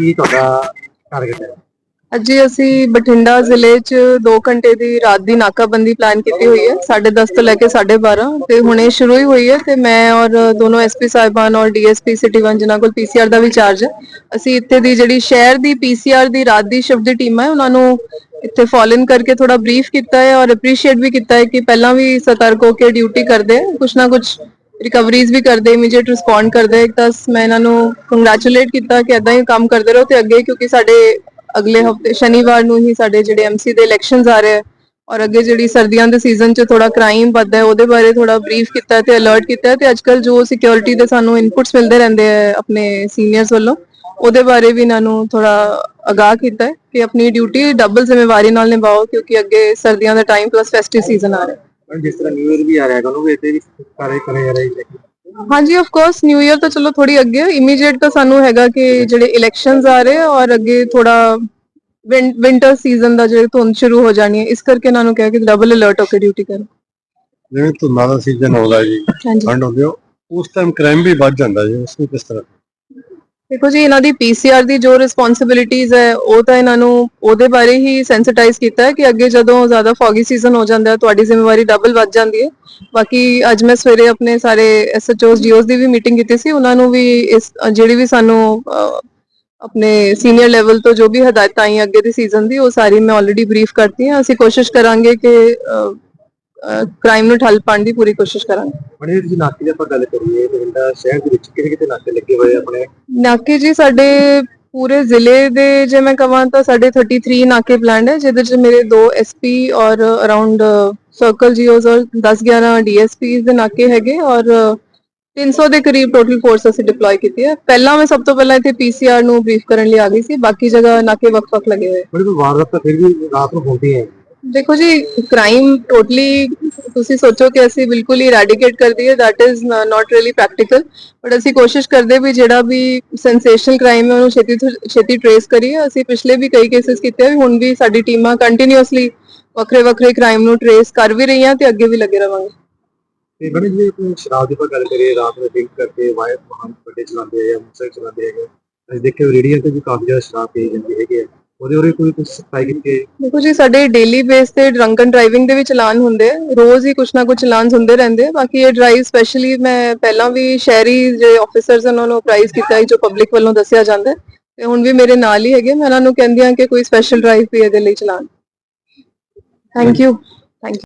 ਕੀ ਤੁਹਾਡਾ ਟਾਰਗੇਟ ਹੈ? ਅੱਜ ਅਸੀਂ ਬਠਿੰਡਾ ਜ਼ਿਲ੍ਹੇ 'ਚ 2 ਘੰਟੇ ਦੀ ਰਾਤ ਦੀ ਨਾਕਾਬੰਦੀ ਪਲਾਨ ਕੀਤੀ ਹੋਈ ਹੈ 10:30 ਤੋਂ ਲੈ ਕੇ 12:30 ਤੇ ਹੁਣੇ ਸ਼ੁਰੂ ਹੀ ਹੋਈ ਹੈ, ਤੇ ਮੈਂ ਔਰ ਦੋਨੋਂ ਐਸਪੀ ਸਾਹਿਬਾਨ ਔਰ ਡੀਐਸਪੀ ਸਿਟੀ 1 ਜਿਨ੍ਹਾਂ ਕੋਲ ਪੀਸੀਆਰ ਦਾ ਵੀ ਚਾਰਜ ਹੈ, ਅਸੀਂ ਇੱਥੇ ਦੀ ਜਿਹੜੀ ਸ਼ਹਿਰ ਦੀ ਪੀਸੀਆਰ ਦੀ ਰਾਤ ਦੀ ਸ਼ਿਫਟ ਦੀ ਟੀਮ ਹੈ, ਉਹਨਾਂ ਨੂੰ ਇੱਥੇ ਫਾਲ ਇਨ ਕਰਕੇ ਥੋੜਾ ਬਰੀਫ ਕੀਤਾ ਹੈ ਔਰ ਅਪਰੀਸ਼ੀਏਟ ਵੀ ਕੀਤਾ ਹੈ ਕਿ ਪਹਿਲਾਂ ਵੀ ਸਤਰਕ ਹੋ ਕੇ ਡਿਊਟੀ ਕਰਦੇ ਕੁਛ ਨਾ ਕੁਛ ਰਿਕਵਰੀਜ਼ ਵੀ ਕਰਦੇ ਇਮੀਡੀਏਟ ਰਿਸਪੌਂਡ ਕਰਦੇ, ਇੱਕ ਤਾਂ ਮੈਂ ਇਹਨਾਂ ਨੂੰ ਕੰਗ੍ਰੈਚੁਲੇਟ ਕੀਤਾ ਕਿ ਇਦਾਂ ਹੀ ਕੰਮ ਕਰਦੇ ਰਹੋ ਤੇ ਅੱਗੇ ਕਿਉਂਕਿ ਸਾਡੇ ਅਗਲੇ ਹਫ਼ਤੇ, ਸ਼ਨੀਵਾਰ ਨੂੰ ਹੀ ਸਾਡੇ ਜਿਹੜੇ ਐਮਸੀ ਦੇ ਇਲੈਕਸ਼ਨਸ ਆ ਰਹੇ ਹੈ ਔਰ ਅੱਗੇ ਜਿਹੜੀ ਸਰਦੀਆਂ ਦੇ ਸੀਜ਼ਨ 'ਚ ਥੋੜਾ ਕ੍ਰਾਈਮ ਵੱਧਦਾ ਹੈ, ਉਹਦੇ ਬਾਰੇ ਥੋੜਾ ਬਰੀਫ ਕੀਤਾ ਤੇ ਅਲਰਟ ਕੀਤਾ ਹੈ ਤੇ ਅੱਜਕੱਲ ਜੋ ਸਿਕਿਉਰਿਟੀ ਦੇ ਸਾਨੂੰ ਇਨਪੁਟਸ ਮਿਲਦੇ ਰਹਿੰਦੇ ਹੈ ਆਪਣੇ ਸੀਨੀਅਰਸ ਵੱਲੋਂ, ਉਹਦੇ ਬਾਰੇ ਵੀ ਇਹਨਾਂ ਨੂੰ ਥੋੜਾ ਅਗਾਹ ਕੀਤਾ ਕਿ ਆਪਣੀ ਡਿਊਟੀ ਡਬਲ ਜ਼ਿੰਮੇਵਾਰੀ ਨਾਲ ਨਿਭਾਓ ਕਿਉਂਕਿ ਅੱਗੇ ਸਰਦੀਆਂ ਦਾ ਟਾਈਮ ਪਲੱਸ ਫੈਸਟਿਵ ਸੀਜ਼ਨ ਆ ਰਿਹਾ। ਜਿਸ ਤਰ੍ਹਾਂ ਨਿਊ ਇਅਰ ਵੀ ਆ ਰਿਹਾ ਹੈਗਾ ਉਹਨੂੰ ਵੀ ਇੱਥੇ ਵੀ ਸਾਰੇ ਕਰੇ ਜਾ ਰਹੇ ਹਾਂਜੀ ਆਫ ਕੋਰਸ ਨਿਊ ਇਅਰ ਤਾਂ ਚਲੋ ਥੋੜੀ ਅੱਗੇ ਇਮੀਡੀਏਟ ਤਾਂ ਸਾਨੂੰ ਹੈਗਾ ਕਿ ਜਿਹੜੇ ਇਲੈਕਸ਼ਨਸ ਆ ਰਹੇ ਔਰ ਅੱਗੇ ਥੋੜਾ ਵਿੰਟਰ ਸੀਜ਼ਨ ਦਾ ਜਿਹੜੇ ਧੁੰਦ ਸ਼ੁਰੂ ਹੋ ਜਾਣੀ ਹੈ ਇਸ ਕਰਕੇ ਇਹਨਾਂ ਨੂੰ ਕਿਹਾ ਕਿ ਡਬਲ ਅਲਰਟ ਹੋ ਕੇ ਡਿਊਟੀ ਕਰੋ। ਜਿਵੇਂ ਧੁੰਦਾਂ ਦਾ ਸੀਜ਼ਨ ਆਉਂਦਾ ਜੀ ਹਾਂਜੀ। ਠੰਡ ਹੁੰਦੀ ਉਸ ਟਾਈਮ ਕ੍ਰਾਈਮ ਵੀ ਵੱਧ ਜਾਂਦਾ ਜੀ ਉਸ ਨੂੰ ਕਿਸ ਤਰ੍ਹਾਂ? ਦੇਖੋ ਜੀ, ਇਹਨਾਂ ਦੀ ਪੀਸੀਆਰ ਦੀ ਜੋ ਰਿਸਪੌਂਸਿਬਿਲਿਟੀਆਂ ਹੈ, ਉਹ ਤਾਂ ਇਹਨਾਂ ਨੂੰ ਉਹਦੇ ਬਾਰੇ ਹੀ ਸੈਂਸਿਟਾਈਜ਼ ਕੀਤਾ ਹੈ ਕਿ ਅੱਗੇ ਜਦੋਂ ਜ਼ਿਆਦਾ ਫੌਗੀ ਸੀਜ਼ਨ ਹੋ ਜਾਂਦਾ ਹੈ, ਤੁਹਾਡੀ ਜ਼ਿੰਮੇਵਾਰੀ ਡਬਲ ਵੱਧ ਜਾਂਦੀ ਹੈ। ਬਾਕੀ ਅੱਜ ਮੈਂ ਸਵੇਰੇ ਆਪਣੇ ਸਾਰੇ ਐਸਐਚਓਸ ਜੀਓਸ ਦੀ ਵੀ ਮੀਟਿੰਗ ਕੀਤੀ ਸੀ, ਉਹਨਾਂ ਨੂੰ ਵੀ ਇਸ, ਜਿਹੜੀ ਵੀ ਸਾਨੂੰ ਆਪਣੇ ਸੀਨੀਅਰ ਲੈਵਲ ਤੋਂ ਜੋ ਵੀ ਹਦਾਇਤਾਂ ਆਈਆਂ ਅੱਗੇ ਦੇ ਸੀਜ਼ਨ ਦੀ, ਉਹ ਸਾਰੀ ਮੈਂ ਆਲਰੇਡੀ ਬਰੀਫ ਕਰਤੀ ਹਾਂ ਅਸੀਂ ਕੋਸ਼ਿਸ਼ ਕਰਾਂਗੇ ਕਿ ਕ੍ਰਾਈਮ ਨੂੰ ਠੱਲ ਪਾਉਣ ਦੀ ਪੂਰੀ ਕੋਸ਼ਿਸ਼ ਕਰਾਂਗੇ। ਬੜੇ ਤੁਸੀਂ ਨਾਕੇ ਦੀ ਆਪਾਂ ਗੱਲ ਕਰੀਏ ਬਠਿੰਡਾ ਸ਼ਹਿਰ ਦੇ ਵਿੱਚ ਕਿਹੜੇ ਕਿਤੇ ਨਾਕੇ ਲੱਗੇ ਹੋਏ ਆਪਣੇ? ਨਾਕੇ ਜੀ ਸਾਡੇ ਪੂਰੇ ਜ਼ਿਲ੍ਹੇ ਦੇ ਜੇ ਮੈਂ ਕਹਾਂ ਤਾਂ ਸਾਡੇ 33 ਨਾਕੇ ਪਲਾਨਡ ਹੈ ਜਿਹਦੇ ਚ ਮੇਰੇ ਦੋ ਐਸਪੀ ਔਰ ਅਰਾਊਂਡ ਸਰਕਲ ਜੀਓਜ਼ ਔਰ 10 11 ਡੀਐਸਪੀਜ਼ ਦੇ ਨਾਕੇ ਹੈਗੇ ਔਰ 300 ਦੇ ਕਰੀਬ ਟੋਟਲ ਫੋਰਸ ਅਸੀਂ ਡਿਪਲੋਏ ਕੀਤੀ ਹੈ। ਪਹਿਲਾਂ ਮੈਂ ਸਭ ਤੋਂ ਪਹਿਲਾਂ ਇੱਥੇ ਪੀਸੀਆਰ ਨੂੰ ਬਰੀਫ ਕਰਨ ਲਈ ਆ ਗਈ ਸੀ ਬਾਕੀ ਜਗ੍ਹਾ ਨਾਕੇ ਵੱਖ-ਵੱਖ ਲੱਗੇ ਹੋਏ। ਬੜੀ ਵਾਰਦਾਤ ਤਾਂ ਫਿਰ ਵੀ ਰਾਤ ਨੂੰ ਹੁੰਦੀ ਹੈ। ਦੇਖੋ ਜੀ ਕ੍ਰਾਈਮ ਟੋਟਲੀ ਤੁਸੀਂ ਸੋਚੋ ਕਿ ਅਸੀਂ ਬਿਲਕੁਲ ਹੀ ਇਰੈਡੀਕੇਟ ਕਰ ਦਈਏ, that is not really practical but ਅਸੀਂ ਕੋਸ਼ਿਸ਼ ਕਰਦੇ ਵੀ ਜਿਹੜਾ ਵੀ ਸੈਂਸੇਸ਼ਨਲ ਕ੍ਰਾਈਮ ਹੈ, ਉਹਨੂੰ ਛੇਤੀ ਤੋਂ ਛੇਤੀ ਟ੍ਰੇਸ ਕਰੀਏ। ਅਸੀਂ ਪਿਛਲੇ ਵੀ ਕਈ ਕੇਸਿਸ ਕੀਤੇ ਆ ਹੁਣ ਵੀ ਸਾਡੀ ਟੀਮਾਂ ਕੰਟੀਨਿਊਸਲੀ ਵੱਖਰੇ ਵੱਖਰੇ ਕ੍ਰਾਈਮ ਨੂੰ ਟ੍ਰੇਸ ਕਰ ਵੀ ਰਹੀਆਂ ਤੇ ਅੱਗੇ ਵੀ ਲੱਗੇ ਰਵਾਂਗੇ। ਤੇ ਬੜੇ ਜੀ ਆਪਣੀ ਸ਼ਰਾਬ ਦੀ ਆਪਾਂ ਗੱਲ ਕਰੀਏ, ਰਾਤ ਨੂੰ ਡਰਿੰਕ ਕਰਕੇ ਵਾਇਰ ਵਾਹਨ ਵੱਡੇ ਚਲਾਉਂਦੇ ਆ ਜਾਂ ਮੋਟਰਸਾਈਕਲ ਚਲਾਉਂਦੇ ਹੈਗੇ ਅਸੀਂ ਦੇਖਿਆ ਰੇੜੀਆਂ ਤੇ ਵੀ ਕਾਫੀ ਜ਼ਿਆਦਾ ਸ਼ਰਾਬ ਪੀ ਜਾਂਦੀ ਹੈਗੇ ਆ। ਉਹਦੇ ਉਹਦੇ ਕੋਈ ਕੁਝ ਸਫ਼ਾਈ ਕੀਤੀ ਹੈ ਦੇਖੋ ਜੀ, ਸਾਡੇ ਡੇਲੀ ਬੇਸ ਤੇ ਡਰੰਕਨ ਡਰਾਈਵਿੰਗ ਦੇ ਵੀ ਚਲਾਨ ਹੁੰਦੇ ਰੋਜ਼ ਹੀ ਕੁਛ ਨਾ ਕੁਛ ਚਲਾਨ ਹੁੰਦੇ ਰਹਿੰਦੇ ਬਾਕੀ ਇਹ ਡਰਾਈਵ ਸਪੈਸ਼ਲੀ ਮੈਂ ਪਹਿਲਾਂ ਵੀ ਸ਼ਹਿਰੀ ਜਿਹੜੇ ਆਫੀਸਰਸ ਉਹਨਾਂ ਨੂੰ ਪ੍ਰਾਈਜ਼ ਕੀਤਾ ਜੋ ਪਬਲਿਕ ਵੱਲੋਂ ਦੱਸਿਆ ਜਾਂਦਾ ਤੇ ਹੁਣ ਵੀ ਮੇਰੇ ਨਾਲ ਹੀ ਹੈਗੇ ਮੈਂ ਉਹਨਾਂ ਨੂੰ ਕਹਿੰਦੀ ਆ ਕਿ ਕੋਈ ਸਪੈਸ਼ਲ ਡਰਾਈਵ ਵੀ ਇਹਦੇ ਲਈ challan thank you thank you